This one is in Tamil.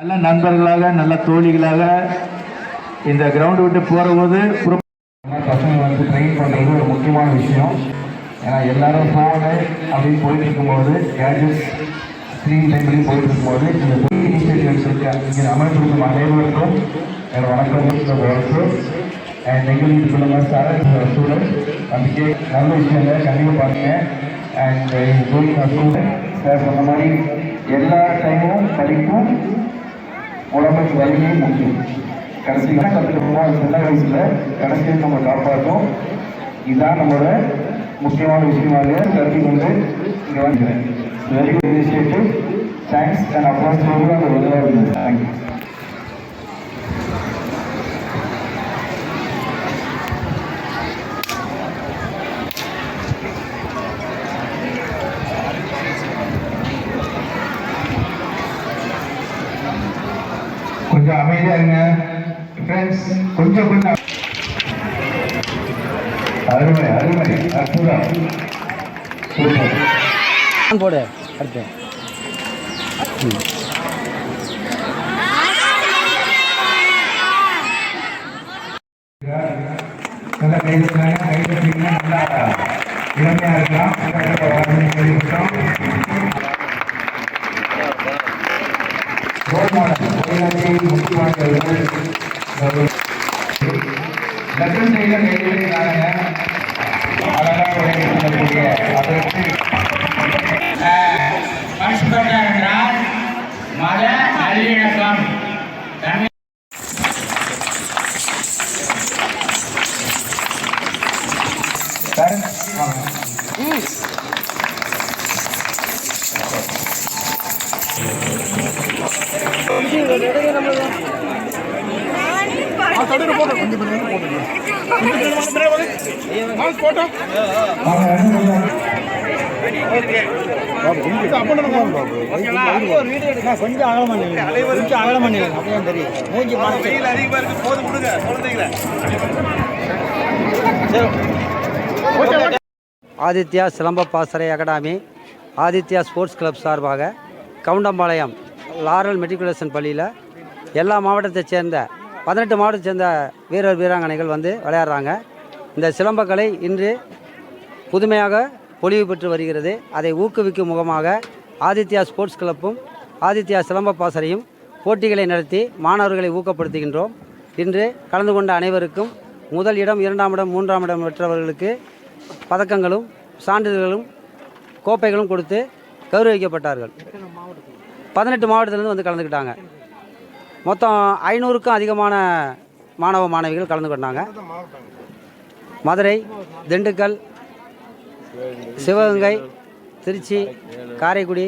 நல்ல நண்பர்களாக நல்ல தோழிகளாக இந்த கிரவுண்டு விட்டு போகிற போது பசங்க வந்து ட்ரெயின் பண்ணுறது ஒரு முக்கியமான விஷயம். ஏன்னா எல்லாரும் ஃபோனு அப்படின்னு போயிட்டு இருக்கும்போது கேஜெட்ஸ் ஸ்க்ரீன் டைம்லையும் போயிட்டு இருக்கும்போது இந்த இனிஷியேட்டிவ்ஸ் இருக்கு இங்கே அமர்ந்திருக்கும் அனைவருக்கும் வணக்கம் வாழ்த்து அண்ட் எங்களுக்கு சொன்ன மாதிரி சார் ஸ்டூடெண்ட் அதுக்கே நல்ல விஷயங்க கண்டிப்பாக பாருங்க அண்ட் கோயிங் ஸ்டூடெண்ட் சார் சொன்ன மாதிரி எல்லா டைமும் படிப்பும் உடம்புக்கு வலிமை முக்கியம். கடைசியில் என்ன கற்றுக்கணுமோ சின்ன வயசில் கடைசியில் நம்ம காப்பாற்றும் இதுதான் நம்மளோட முக்கியமான விஷயமாக கருதி கொண்டு இங்கே வந்துக்கிறேன் very good initiative thanks and approach அந்த உதவியாக இருந்தது தேங்க்யூ கொஞ்சம் அமைதியா இருங்க. ஃப்ரெண்ட்ஸ் கொஞ்சம் கொஞ்சம். அருமை அருமை. அற்புதம். சூப்பர். போடு அடுத்து. நல்லா கை தட்டுறாங்க கை தட்டுறீங்கன்னா நல்லா இளமையா இருக்கலாம். கேள்விப்பட்டோம் மாடல் தொழிலாளி முக்கியமானவர்கள் லட்சம் செய்த கைதிகளுக்கான அழகாக விளையாடக்கூடிய அதற்கு பசுபட்ட என்றால் மத நல்லிணக்கம் தமிழ் பேரண்ட்ஸ் வாங்க கொஞ்சம் அகலம் கொஞ்சம் அகலம் அப்பதான் தெரியும் மூஞ்சி ஆதித்யா சிலம்ப பாசறை அகாடமி ஆதித்யா ஸ்போர்ட்ஸ் கிளப் சார்பாக கவுண்டம்பாளையம் லாரல் மெட்ரிகுலேஷன் பள்ளியில் எல்லா மாவட்டத்தைச் சேர்ந்த பதினெட்டு மாவட்டத்தை சேர்ந்த வீரர் வீராங்கனைகள் வந்து விளையாடுறாங்க. இந்த சிலம்பக்கலை இன்று புதுமையாக பொலிவு பெற்று வருகிறது. அதை ஊக்குவிக்கும் முகமாக ஆதித்யா ஸ்போர்ட்ஸ் கிளப்பும் ஆதித்யா சிலம்ப பாசறையும் போட்டிகளை நடத்தி மாணவர்களை ஊக்கப்படுத்துகின்றோம். இன்று கலந்து கொண்ட அனைவருக்கும் முதல் இடம் இரண்டாம் இடம் மூன்றாம் இடம் பெற்றவர்களுக்கு பதக்கங்களும் சான்றிதழ்களும் கோப்பைகளும் கொடுத்து கௌரவிக்கப்பட்டார்கள். பதினெட்டு மாவட்டத்திலேருந்து வந்து கலந்துக்கிட்டாங்க. மொத்தம் ஐநூறுக்கும் அதிகமான மாணவ மாணவிகள் கலந்து கொண்டாங்க மதுரை திண்டுக்கல் சிவகங்கை திருச்சி காரைக்குடி